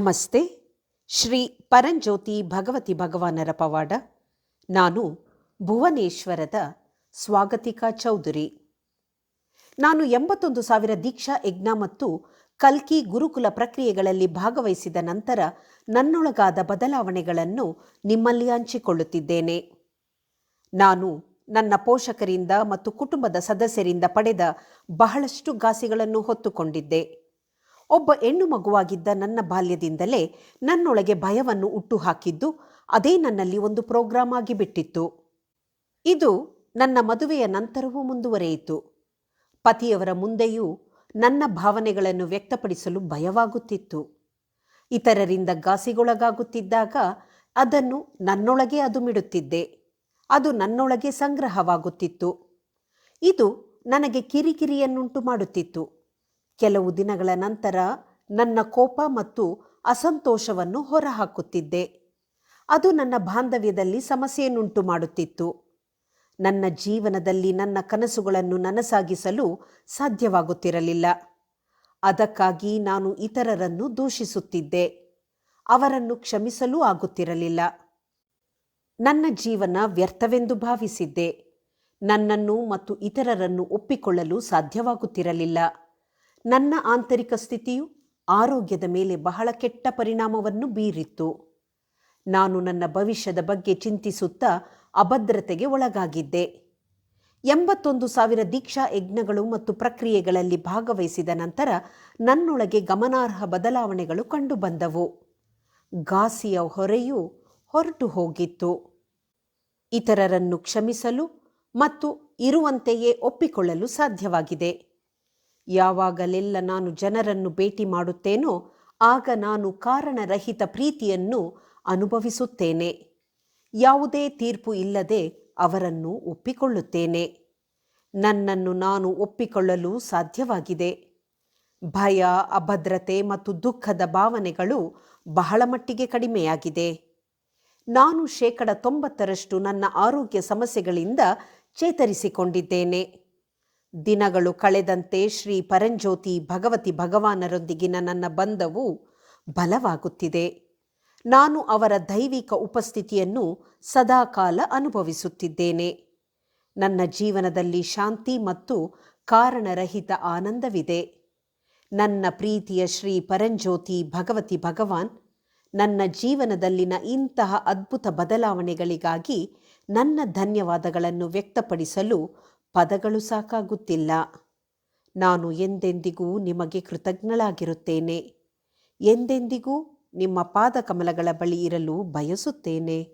ನಮಸ್ತೆ, ಶ್ರೀ ಪರಂಜ್ಯೋತಿ ಭಗವತಿ ಭಗವಾನರ ಪವಾಡ. ನಾನು ಭುವನೇಶ್ವರದ ಸ್ವಾಗತಿಕಾ ಚೌಧರಿ. ನಾನು ಎಂಬತ್ತೊಂದು ಸಾವಿರ ದೀಕ್ಷಾ ಯಜ್ಞ ಮತ್ತು ಕಲ್ಕಿ ಗುರುಕುಲ ಪ್ರಕ್ರಿಯೆಗಳಲ್ಲಿ ಭಾಗವಹಿಸಿದ ನಂತರ ನನ್ನೊಳಗಾದ ಬದಲಾವಣೆಗಳನ್ನು ನಿಮ್ಮಲ್ಲಿ ಹಂಚಿಕೊಳ್ಳುತ್ತಿದ್ದೇನೆ. ನಾನು ನನ್ನ ಪೋಷಕರಿಂದ ಮತ್ತು ಕುಟುಂಬದ ಸದಸ್ಯರಿಂದ ಪಡೆದ ಬಹಳಷ್ಟು ಘಾಸಿಗಳನ್ನು ಹೊತ್ತುಕೊಂಡಿದ್ದೆ. ಒಬ್ಬ ಹೆಣ್ಣು ಮಗುವಾಗಿದ್ದ ನನ್ನ ಬಾಲ್ಯದಿಂದಲೇ ನನ್ನೊಳಗೆ ಭಯವನ್ನು ಹುಟ್ಟುಹಾಕಿದ್ದು ಅದೇ ನನ್ನಲ್ಲಿ ಒಂದು ಪ್ರೋಗ್ರಾಂ ಆಗಿ ಬಿಟ್ಟಿತ್ತು. ಇದು ನನ್ನ ಮದುವೆಯ ನಂತರವೂ ಮುಂದುವರೆಯಿತು. ಪತಿಯವರ ಮುಂದೆಯೂ ನನ್ನ ಭಾವನೆಗಳನ್ನು ವ್ಯಕ್ತಪಡಿಸಲು ಭಯವಾಗುತ್ತಿತ್ತು. ಇತರರಿಂದ ಗಾಸಿಗೊಳಗಾಗುತ್ತಿದ್ದಾಗ ಅದನ್ನು ನನ್ನೊಳಗೆ ಅದುಮಿಡುತ್ತಿದ್ದೆ. ಅದು ನನ್ನೊಳಗೆ ಸಂಗ್ರಹವಾಗುತ್ತಿತ್ತು. ಇದು ನನಗೆ ಕಿರಿಕಿರಿಯನ್ನುಂಟು ಮಾಡುತ್ತಿತ್ತು. ಕೆಲವು ದಿನಗಳ ನಂತರ ನನ್ನ ಕೋಪ ಮತ್ತು ಅಸಂತೋಷವನ್ನು ಹೊರಹಾಕುತ್ತಿದ್ದೆ. ಅದು ನನ್ನ ಬಾಂಧವ್ಯದಲ್ಲಿ ಸಮಸ್ಯೆಯನ್ನುಂಟು ಮಾಡುತ್ತಿತ್ತು. ನನ್ನ ಜೀವನದಲ್ಲಿ ನನ್ನ ಕನಸುಗಳನ್ನು ನನಸಾಗಿಸಲು ಸಾಧ್ಯವಾಗುತ್ತಿರಲಿಲ್ಲ. ಅದಕ್ಕಾಗಿ ನಾನು ಇತರರನ್ನು ದೂಷಿಸುತ್ತಿದ್ದೆ. ಅವರನ್ನು ಕ್ಷಮಿಸಲೂ ಆಗುತ್ತಿರಲಿಲ್ಲ. ನನ್ನ ಜೀವನ ವ್ಯರ್ಥವೆಂದು ಭಾವಿಸಿದ್ದೆ. ನನ್ನನ್ನು ಮತ್ತು ಇತರರನ್ನು ಒಪ್ಪಿಕೊಳ್ಳಲು ಸಾಧ್ಯವಾಗುತ್ತಿರಲಿಲ್ಲ. ನನ್ನ ಆಂತರಿಕ ಸ್ಥಿತಿಯು ಆರೋಗ್ಯದ ಮೇಲೆ ಬಹಳ ಕೆಟ್ಟ ಪರಿಣಾಮವನ್ನು ಬೀರಿತ್ತು. ನಾನು ನನ್ನ ಭವಿಷ್ಯದ ಬಗ್ಗೆ ಚಿಂತಿಸುತ್ತಾ ಅಭದ್ರತೆಗೆ ಒಳಗಾಗಿದ್ದೆ. ಎಂಬತ್ತೊಂದು ಸಾವಿರ ದೀಕ್ಷಾ ಯಜ್ಞಗಳು ಮತ್ತು ಪ್ರಕ್ರಿಯೆಗಳಲ್ಲಿ ಭಾಗವಹಿಸಿದ ನಂತರ ನನ್ನೊಳಗೆ ಗಮನಾರ್ಹ ಬದಲಾವಣೆಗಳು ಕಂಡುಬಂದವು. ಘಾಸಿಯ ಹೊರೆಯು ಹೊರಟು ಹೋಗಿತ್ತು. ಇತರರನ್ನು ಕ್ಷಮಿಸಲು ಮತ್ತು ಇರುವಂತೆಯೇ ಒಪ್ಪಿಕೊಳ್ಳಲು ಸಾಧ್ಯವಾಗಿದೆ. ಯಾವಾಗಲೆಲ್ಲ ನಾನು ಜನರನ್ನು ಭೇಟಿ ಮಾಡುತ್ತೇನೋ, ಆಗ ನಾನು ಕಾರಣರಹಿತ ಪ್ರೀತಿಯನ್ನು ಅನುಭವಿಸುತ್ತೇನೆ. ಯಾವುದೇ ತೀರ್ಪು ಇಲ್ಲದೆ ಅವರನ್ನು ಒಪ್ಪಿಕೊಳ್ಳುತ್ತೇನೆ. ನನ್ನನ್ನು ನಾನು ಒಪ್ಪಿಕೊಳ್ಳಲು ಸಾಧ್ಯವಾಗಿದೆ. ಭಯ, ಅಭದ್ರತೆ ಮತ್ತು ದುಃಖದ ಭಾವನೆಗಳು ಬಹಳ ಮಟ್ಟಿಗೆ ಕಡಿಮೆಯಾಗಿದೆ. ನಾನು ಶೇಕಡ ತೊಂಬತ್ತರಷ್ಟು ನನ್ನ ಆರೋಗ್ಯ ಸಮಸ್ಯೆಗಳಿಂದ ಚೇತರಿಸಿಕೊಂಡಿದ್ದೇನೆ. ದಿನಗಳು ಕಳೆದಂತೆ ಶ್ರೀ ಪರಂಜ್ಯೋತಿ ಭಗವತಿ ಭಗವಾನರೊಂದಿಗಿನ ನನ್ನ ಬಂಧವು ಬಲವಾಗುತ್ತಿದೆ. ನಾನು ಅವರ ದೈವಿಕ ಉಪಸ್ಥಿತಿಯನ್ನು ಸದಾಕಾಲ ಅನುಭವಿಸುತ್ತಿದ್ದೇನೆ. ನನ್ನ ಜೀವನದಲ್ಲಿ ಶಾಂತಿ ಮತ್ತು ಕಾರಣರಹಿತ ಆನಂದವಿದೆ. ನನ್ನ ಪ್ರೀತಿಯ ಶ್ರೀ ಪರಂಜ್ಯೋತಿ ಭಗವತಿ ಭಗವಾನ್, ನನ್ನ ಜೀವನದಲ್ಲಿನ ಇಂತಹ ಅದ್ಭುತ ಬದಲಾವಣೆಗಳಿಗಾಗಿ ನನ್ನ ಧನ್ಯವಾದಗಳನ್ನು ವ್ಯಕ್ತಪಡಿಸಲು ಪದಗಳು ಸಾಕಾಗುತ್ತಿಲ್ಲ. ನಾನು ಎಂದೆಂದಿಗೂ ನಿಮಗೆ ಕೃತಜ್ಞಳಾಗಿರುತ್ತೇನೆ. ಎಂದೆಂದಿಗೂ ನಿಮ್ಮ ಪಾದಕಮಲಗಳ ಬಳಿ ಇರಲು ಬಯಸುತ್ತೇನೆ.